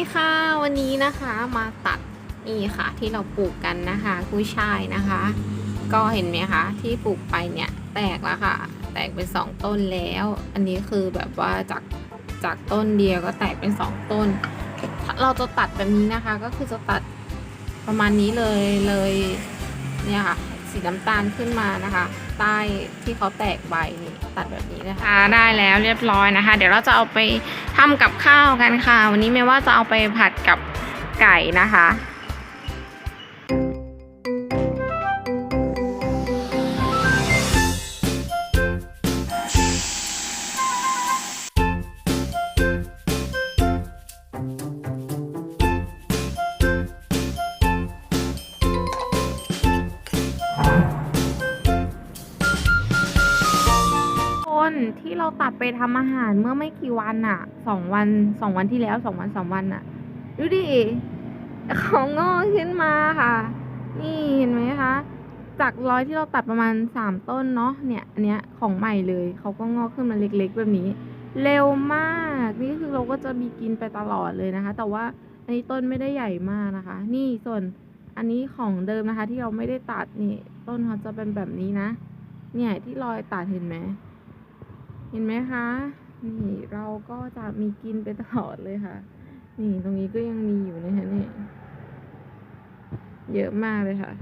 ีค่ะวันนี้นะคะมาตัดนี่ค่ะที่เราปลูกกันนะคะกุ้ยช่ายนะคะ ก็เห็นไหมคะที่ปลูกไปเนี่ยแตกแล้วค่ะ แตกเป็นสองต้นแล้ว อันนี้คือแบบว่าจากจากต้นเดียวก็แตกเป็นสองต้น เราจะตัดแบบนี้นะคะ ก็คือจะตัดประมาณนี้เลยเลยเนี่ยค่ะ สีน้ำตาลขึ้นมานะคะ ใต้ที่เขาแตกใบนี่ตัดแบบนี้นะคะได้แล้วเรียบร้อยนะคะ เดี๋ยวเราจะเอาไปทำกับข้าวกันค่ะ วันนี้ไม่ว่าจะเอาไปผัดกับไก่นะคะ คนที่เราตัดไปทำอาหารเมื่อไม่กี่วันอะสองวันสองวันที่แล้วสองวันสามวันอะดูดิเขางอกขึ้นมาค่ะ นี่เห็นไหมคะจากร้อยที่เราตัดประมาณสามต้นเนาะเนี่ยอันเนี้ยของใหม่เลยเขาก็งอกขึ้นมาเล็ก ๆ แบบนี้ เร็วมากนี่คือเราก็จะมีกินไปตลอดเลยนะคะ แต่ว่าอันนี้ต้นไม่ได้ใหญ่มากนะคะ นี่ส่วนอันนี้ของเดิมนะคะ ที่เราไม่ได้ตัดนี่ ต้นเขาจะเป็นแบบนี้นะ เนี่ยที่รอยตัดเห็นไหม เห็นไหมคะ นี่เราก็จะมีกินไปตลอดเลยค่ะ นี่ตรงนี้ก็ยังมีอยู่นะคะเนี่ยเยอะมากเลยค่ะ